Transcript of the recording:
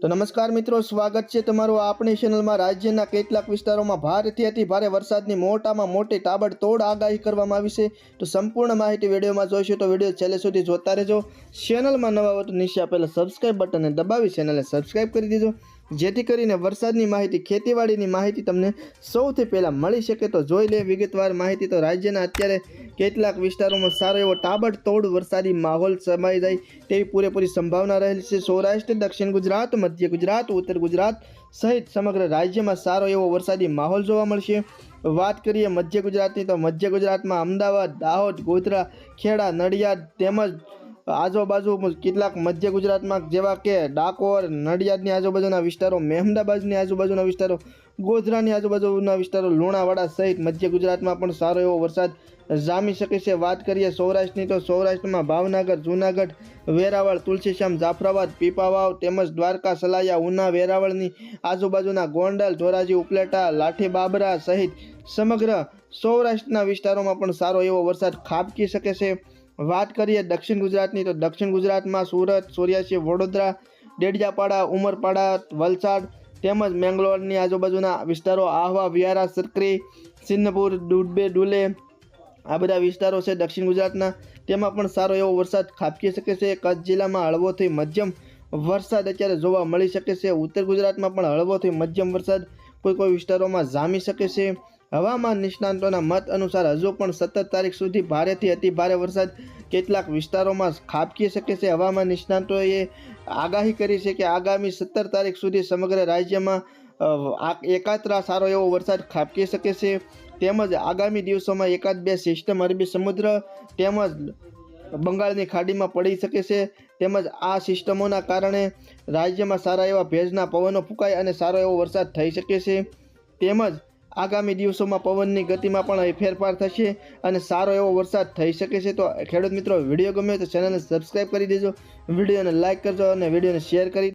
તો નમસ્કાર મિત્રો, સ્વાગત છે તમારું આપણી ચેનલમાં રાજ્યના કેટલાક વિસ્તારોમાં ભારેથી અતિ ભારે વરસાદની મોટામાં મોટી તાબડતોડ આગાહી કરવામાં આવી છે. તો સંપૂર્ણ માહિતી વિડીયોમાં જોઈશું તો વીડિયો છેલ્લે સુધી જોતા રહેજો. ચેનલમાં નવા હોય તો નીચે આપેલા સબસ્ક્રાઇબ બટનને દબાવી ચેનલને સબસ્ક્રાઇબ કરી દીજો. જેથી કરીને વરસાદની માહિતી, ખેતીવાડીની માહિતી તમને સૌથી પહેલાં મળી શકે તો જોઈ લે. વિગતવાર માહિતી તો રાજ્યના અત્યારે કેટલાક વિસ્તારોમાં સારો એવો તાબડતોડ વરસાદી માહોલ સમાઈ જાય તેવી પૂરેપૂરી સંભાવના રહેલી છે. સૌરાષ્ટ્ર, દક્ષિણ ગુજરાત, મધ્ય ગુજરાત, ઉત્તર ગુજરાત સહિત સમગ્ર રાજ્યમાં સારો એવો વરસાદી માહોલ જોવા મળશે. વાત કરીએ મધ્ય ગુજરાતની તો મધ્ય ગુજરાતમાં અમદાવાદ, દાહોદ, ગોધરા, ખેડા, નડિયાદ તેમજ આજુબાજુ કેટલાક મધ્ય ગુજરાતમાં જેવા કે ડાકોર, નડિયાદની આજુબાજુના વિસ્તારો, મહેમદાબાદની આજુબાજુના વિસ્તારો, ગોધરાની આજુબાજુના વિસ્તારો, લુણાવાડા સહિત મધ્ય ગુજરાતમાં પણ સારો એવો વરસાદ જામી શકે છે. વાત કરીએ સૌરાષ્ટ્રની, તો સૌરાષ્ટ્રમાં ભાવનગર, જૂનાગઢ, વેરાવળ, તુલસીશ્યામ, જાફરાબાદ, પીપાવાવ તેમજ દ્વારકા, સલાયા, ઉના, વેરાવળની આજુબાજુના ગોંડલ, ધોરાજી, ઉપલેટા લાઠી બાબરા સહિત સમગ્ર સૌરાષ્ટ્રના વિસ્તારોમાં પણ સારો એવો વરસાદ ખાબકી શકે છે. વાત કરીએ દક્ષિણ ગુજરાતની, તો દક્ષિણ ગુજરાતમાં સુરત સોર્યાસી વડોદરા, ડેડિયાપાડા, ઉમરપાડા, વલસાડ તેમજ મેંગલોરની આજુબાજુના વિસ્તારો, આહવા વિયારા સરકરી સિન્નપુર ડુડબે, ડુલે આ બધા વિસ્તારો છે દક્ષિણ ગુજરાતના. તેમાં પણ સારો એવો વરસાદ ખાબકી શકે છે. કચ્છ જિલ્લામાં હળવોથી મધ્યમ વરસાદ અત્યારે જોવા મળી શકે છે. ઉત્તર ગુજરાતમાં પણ હળવોથી મધ્યમ વરસાદ કોઈ કોઈ વિસ્તારોમાં જામી શકે છે. હવામાન નિષ્ણાંતોના મત અનુસાર હજુ પણ સત્તર તારીખ સુધી ભારેથી અતિભારે વરસાદ કેટલાક વિસ્તારોમાં ખાબકી શકે છે. હવામાન નિષ્ણાંતોએ આગાહી કરી છે કે આગામી સત્તર તારીખ સુધી સમગ્ર રાજ્યમાં એકાત્રા સારો એવો વરસાદ ખાબકી શકે છે. તેમજ આગામી દિવસોમાં એકાદ બે સિસ્ટમ અરબી સમુદ્ર તેમજ બંગાળની ખાડીમાં પડી શકે છે. તેમજ આ સિસ્ટમોના કારણે રાજ્યમાં સારા એવા ભેજના પવનો ફૂંકાય અને સારો એવો વરસાદ થઈ શકે છે. તેમજ આગામી દિવસોમાં પવનની ગતિમાં પણ ફેરફાર થશે અને સારો એવો વરસાદ થઈ શકે છે. તો ખેડૂત મિત્રો, વીડિયો ગમ્યો તો ચેનલને સબસ્ક્રાઈબ કરી દેજો. વિડીયોને લાઇક કરજો અને વિડીયોને શેર કરી